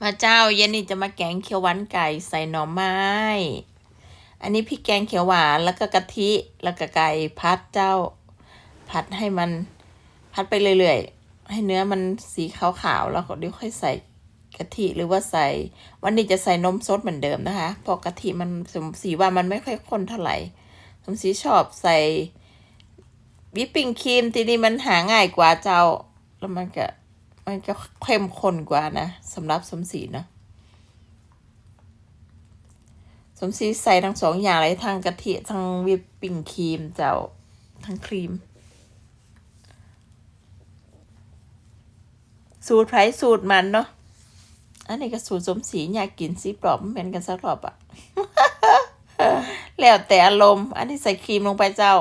มาเจ้าเย็นนี้จะมาแกงเขียวหวานไก่ใส่หน่อไม้ อันนี้พริกแกงเขียวหวานแล้วก็กะทิแล้วก็ไก่พัดเจ้า พัดให้มันพัดไปเรื่อยๆ ให้เนื้อมันสีขาวๆ แล้วก็เดี๋ยวค่อยใส่กะทิหรือว่าใส่ วันนี้จะใส่นมสดเหมือนเดิมนะคะเพราะกะทิมันสมสีว่ามันไม่ค่อยข้นเท่าไหร่สมสีชอบใส่วิปปิ้งครีมทีนี้มันหาง่ายกว่าเจ้า แล้วมันก็ มันก็เข้มข้นกว่านะสำหรับสมศรีเนาะสมศรีใส่ทั้งสองอย่างเลยทั้งกะทิทั้งวิปปิ้งครีมเจ้าทั้งครีม สูตรไผสูตรมันเนาะอันนี้ก็สูตรสมศรีอยากกินสีปลอบเหมือนกันสักรอบอะแล้วแต่อารมณ์ อันนี้ใส่ครีมลงไปเจ้า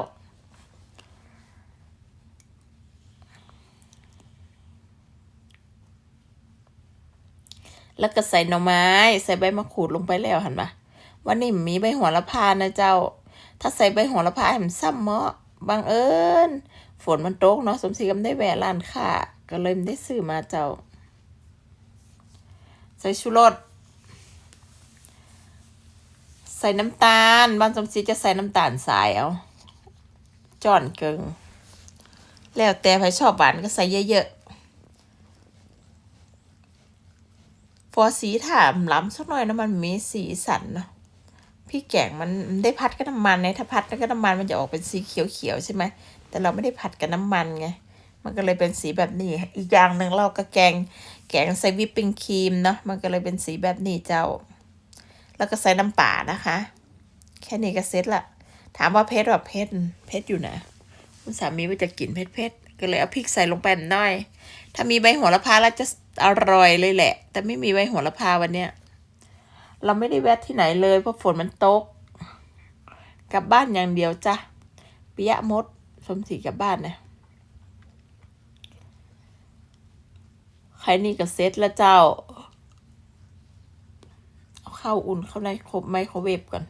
แล้วก็ใส่หน่อไม้ ใส่ใบมะกรูดลงไปแล้วหันมาวันนี้มีใบหัวละพานะเจ้า ถ้าใส่ใบหัวละพาให้มันซ้ำเมาะบังเอิญฝนมันตกเนาะสมศรีก็ไม่ได้แวะร้านค้าก็เลยไม่ได้ซื้อมาเจ้า ใส่ชูรสใส่น้ำตาลบ้านสมศรีจะใส่น้ำตาลสายเอาจอนเกิงแล้วแต่ใครชอบหวานก็ใส่เยอะๆ ฟอสีถามล้ำสักหน่อยนะมันมีสีสันเนาะพี่แกงมันได้พัดกับน้ำมันไงถ้าพัดกับน้ำมันมันจะออกเป็นสีเขียวๆใช่ไหมแต่เราไม่ได้ผัดกับน้ำมันไงมันก็เลยเป็นสีแบบนี้ อีกอย่างหนึ่งเราก็แกง แกงใส่วิปปิ้งครีมเนาะมันก็เลยเป็นสีแบบนี้เจ้า แล้วก็ใส่น้ำป่านะคะ แค่นี้ก็เสร็จละถามว่าเผ็ดแบบเผ็ดเผ็ดอยู่นะคุณสามีว่าจะกินเผ็ดเผ็ดๆ ก็เลยเอาพริกใส่ลงไปหน่อย ถ้ามีใบโหัวละพาแล้วจะอร่อยเลยแหละ แต่ไม่มีใบโหัวละพาวันเนี้ย เราไม่ได้แวะที่ไหนเลยเพราะฝนมันตก กลับบ้านอย่างเดียวจ้ะปิยะมดสมศรีกลับบ้านนะใครนี่ก็เซ็ตแล้วเจ้า เอาข้าวอุ่นเข้าในครบไมโครเวฟก่อน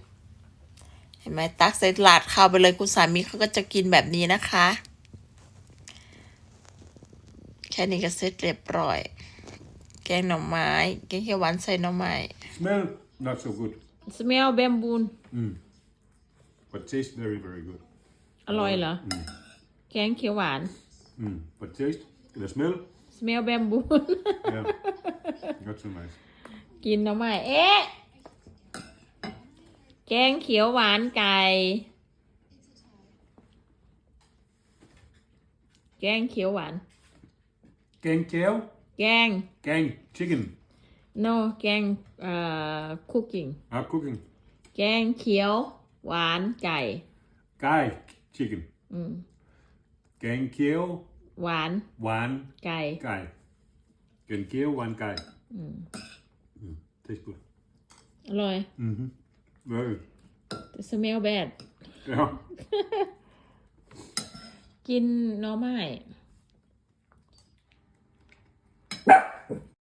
เห็นไหมตักใส่ถาดข้าวไปเลยคุณสามีเขาก็จะกินแบบนี้นะคะ แค่นี้ก็เสร็จเรียบร้อย แกงหน่อไม้ แกงเขียวหวานใส่หน่อไม้ Smell not so good, smell แบมบูน but taste very very good. อร่อยเหรอแกงเขียวหวาน Mm. But taste, the smell, smell แบมบูน yeah, not so nice. กินหน่อไม้เอ๊ะ แกงเขียวหวานไก่ แกงเขียวหวาน Gang kale, แกง gang chicken, no แกงเอ่อ cooking ah cooking, แกงเขียวหวานไก่ guy chicken. Gang kale, หวาน one ไก่ guy. Gang kale, one guy. Mm. Tastes good. อร่อย Mm-hmm. Very. แต่ smell bad Yeah. กินหน่อไม้